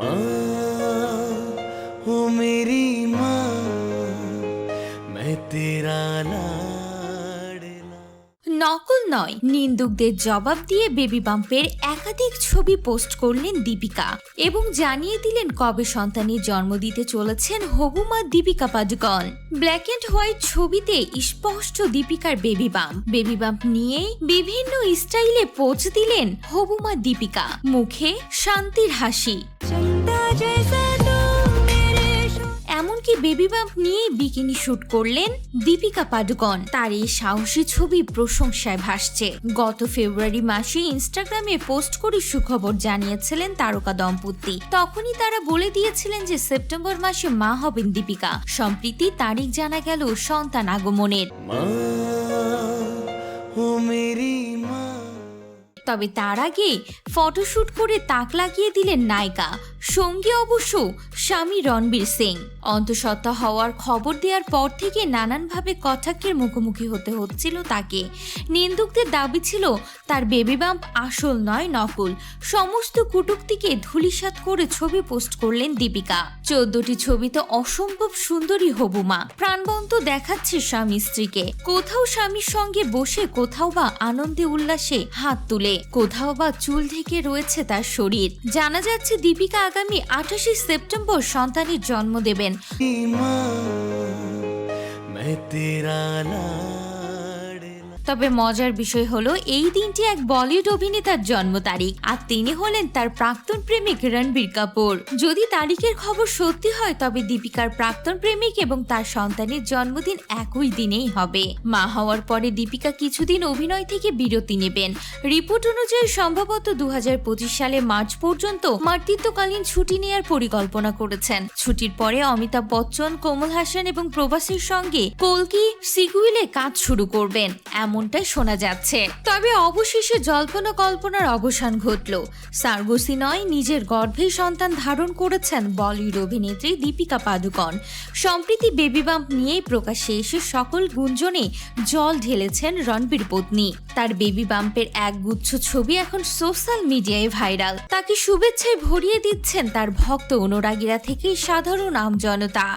माँ ओ मेरी माँ मैं तेरा लाडला নকল নয় নিন্দুকদের জবাব দিয়ে বেবি বাম্পের একাধিক ছবি পোস্ট করলেন দীপিকা এবং জানিয়ে দিলেন কবে সন্তানের জন্ম দিতে চলেছেন হবুমা Deepika Padukone black and white ছবিতে স্পষ্ট দীপিকার বেবি বাম্প বেবি বাম্প নিয়ে বিভিন্ন স্টাইলে পোজ দিলেন হবুমা দীপিকা মুখে শান্তির হাসি বেবি বাম্প নিয়ে বিকিনি শুট করলেন দীপিকা পাডুকন তার এই সাহসী ছবি প্রশংসায় ভাসছে। গত ফেব্রুয়ারি মাসে ইনস্টাগ্রামে পোস্ট করে সুখবর জানিয়েছিলেন তারকা দম্পতি। তখনই তারা বলে দিয়েছিলেন যে সেপ্টেম্বর মাসে মা হবেন দীপিকা। সম্প্রীতি তারিখ জানা গেল সন্তান আগমনের। ও মেরি তবে তার আগে ফটোশুট করে তাক লাগিয়ে দিলেন নায়িকা। সঙ্গী অবশ্য স্বামী রণবীর সিং। অন্তঃসত্ত্বা হওয়ার খবর দেওয়ার পর থেকে নানানভাবে কটাক্ষের মুখোমুখি হতে হচ্ছিল তাকে। নিন্দুকদের দাবি ছিল, তার বেবি বাম্প আসল নয়, নকল। সমস্ত কুটুক্তিকে ধুলিসাৎ করে ছবি পোস্ট করলেন দীপিকা। চোদ্দটি ছবিতে অসম্ভব সুন্দরী হবুমা। প্রাণবন্ত দেখাচ্ছে স্বামী স্ত্রীকে। কোথাও স্বামীর সঙ্গে বসে, কোথাও বা আনন্দে উল্লাসে হাত তুলে কোথাও বা চুল ঢেকে রয়েছে তার শরীর জানা যাচ্ছে দীপিকা আগামী আঠাশে সেপ্টেম্বর সন্তানের জন্ম দেবেন माँ मैं तेरा लाडला তবে মজার বিষয় হলো, এই দিনটি এক বলিউড অভিনেতার জন্ম তারিখ, আর তিনি হলেন তার প্রাক্তন প্রেমিক রণবীর কাপুর। যদি তারিখের খবর সত্যি হয়, তবে দীপিকার প্রাক্তন প্রেমিক এবং তার সন্তানের জন্মদিন একই দিনেই হবে। মা হওয়ার পরে দীপিকা কিছুদিন অভিনয় থেকে বিরতি নেবেন। রিপোর্ট অনুযায়ী সম্ভবত দু হাজার পঁচিশ সালে মার্চ পর্যন্ত মাতৃত্বকালীন ছুটি নেয়ার পরিকল্পনা করেছেন। ছুটির পরে অমিতাভ বচ্চন, কোমল হাসান এবং প্রবাসীর সঙ্গে কলকি সিগুইলে কাজ শুরু করবেন। এমনটাই শোনা যাচ্ছে। তবে অবশেষে জল্পনা কল্পনার অবসান ঘটল। সার্গসি নয় নিজের গর্ভে সন্তান ধারণ করেছেন বলিউড অভিনেত্রী দীপিকা পাদুকন সম্প্রীতি বেবি বাম্প নিয়েই প্রকাশ্যে এসে সকল গুঞ্জনে জল ঢেলেছেন রণবীর পত্নী। তার বেবি বাম্পের এক গুচ্ছ ছবি এখন সোশ্যাল মিডিয়ায় ভাইরাল তাকে শুভেচ্ছায় ভরিয়ে দিচ্ছেন তার ভক্ত অনুরাগীরা থেকে সাধারণ আমজনতা।